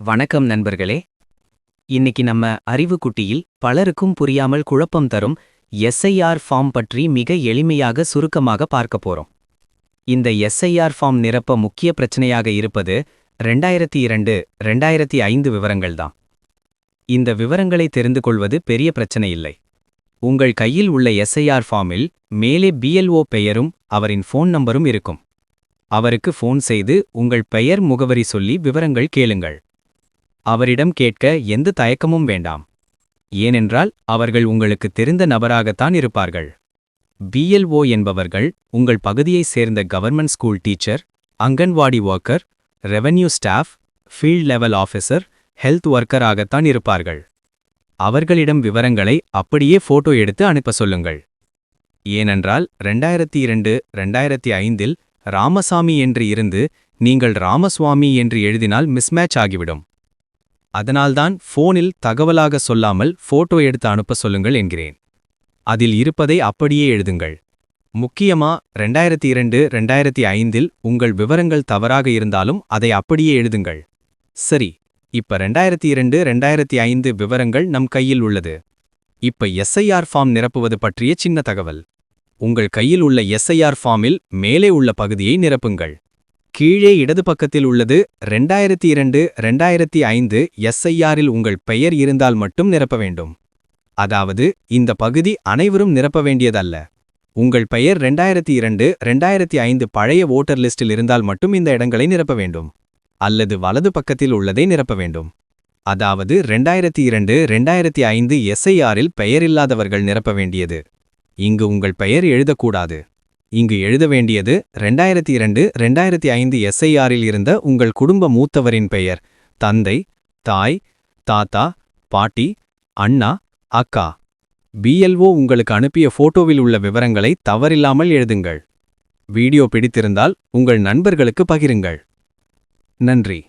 வணக்கம் நண்பர்களே. இன்னைக்கு நம்ம அறிவுக்குட்டியில் பலருக்கும் புரியாமல் குழப்பம் தரும் எஸ்ஐஆர் ஃபார்ம் பற்றி மிக எளிமையாக சுருக்கமாக பார்க்க போறோம். இந்த எஸ்ஐஆர் ஃபார்ம் நிரப்ப முக்கிய பிரச்சனையாக இருப்பது ரெண்டாயிரத்தி இரண்டு ரெண்டாயிரத்தி ஐந்து விவரங்கள்தான் இந்த விவரங்களை தெரிந்து கொள்வது பெரிய பிரச்சனை இல்லை. உங்கள் கையில் உள்ள எஸ்ஐஆர் ஃபார்மில் மேலே பிஎல்ஓ பெயரும் அவரின் ஃபோன் நம்பரும் இருக்கும். அவருக்கு ஃபோன் செய்து உங்கள் பெயர் முகவரி சொல்லி விவரங்கள் கேளுங்கள். அவரிடம் கேட்க எந்த தயக்கமும் வேண்டாம். ஏனென்றால் அவர்கள் உங்களுக்கு தெரிந்த நபராகத்தான் இருப்பார்கள். பிஎல்ஓ என்பவர்கள் உங்கள் பகுதியைச் சேர்ந்த government school teacher anganwadi worker revenue staff field level officer health worker ஆகத்தான் இருப்பார்கள். அவர்களிடம் விவரங்களை அப்படியே போட்டோ எடுத்து அனுப்ப சொல்லுங்கள். ஏனென்றால் ரெண்டாயிரத்தி இரண்டு ரெண்டாயிரத்தி ஐந்தில் ராமசாமி என்று இருந்து நீங்கள் ராமசுவாமி என்று எழுதினால் மிஸ்மேட்ச் ஆகிவிடும். அதனால்தான் ஃபோனில் தகவலாக சொல்லாமல் ஃபோட்டோ எடுத்து அனுப்ப சொல்லுங்கள் என்கிறேன். அதில் இருப்பதை அப்படியே எழுதுங்கள். முக்கியமா ரெண்டாயிரத்தி இரண்டு ரெண்டாயிரத்தி ஐந்தில் உங்கள் விவரங்கள் தவறாக இருந்தாலும் அதை அப்படியே எழுதுங்கள். சரி இப்ப ரெண்டாயிரத்தி இரண்டு ரெண்டாயிரத்தி ஐந்து விவரங்கள் நம் கையில் உள்ளது. இப்ப எஸ்ஐஆர் ஃபார்ம் நிரப்புவது பற்றிய சின்ன தகவல். உங்கள் கையில் உள்ள எஸ்ஐஆர் ஃபார்மில் மேலே உள்ள பகுதியை நிரப்புங்கள். கீழே இடது பக்கத்தில் உள்ளது. ரெண்டாயிரத்தி இரண்டு ரெண்டாயிரத்தி ஐந்து எஸ்ஐஆரில் உங்கள் பெயர் இருந்தால் மட்டும் நிரப்ப வேண்டும். அதாவது இந்த பகுதி அனைவரும் நிரப்ப வேண்டியதல்ல. உங்கள் பெயர் ரெண்டாயிரத்தி இரண்டு ரெண்டாயிரத்தி ஐந்து பழைய ஓட்டர் லிஸ்டில் இருந்தால் மட்டும் இந்த இடங்களை நிரப்ப வேண்டும். அல்லது வலது பக்கத்தில் உள்ளதை நிரப்ப வேண்டும். அதாவது ரெண்டாயிரத்தி இரண்டு ரெண்டாயிரத்தி ஐந்து எஸ்ஐஆரில் பெயரில்லாதவர்கள் நிரப்ப வேண்டியது. இங்கு உங்கள் பெயர் எழுதக்கூடாது. இங்கு எழுத வேண்டியது ரெண்டாயிரத்தி இரண்டு ரெண்டாயிரத்தி ஐந்து எஸ்ஐஆரில் இருந்த உங்கள் குடும்ப மூத்தவரின் பெயர். தந்தை தாய் தாத்தா பாட்டி அண்ணா அக்கா. பிஎல்ஓ உங்களுக்கு அனுப்பிய போட்டோவில் உள்ள விவரங்களை தவறில்லாமல் எழுதுங்கள். வீடியோ பிடித்திருந்தால் உங்கள் நண்பர்களுக்கு பகிருங்கள். நன்றி.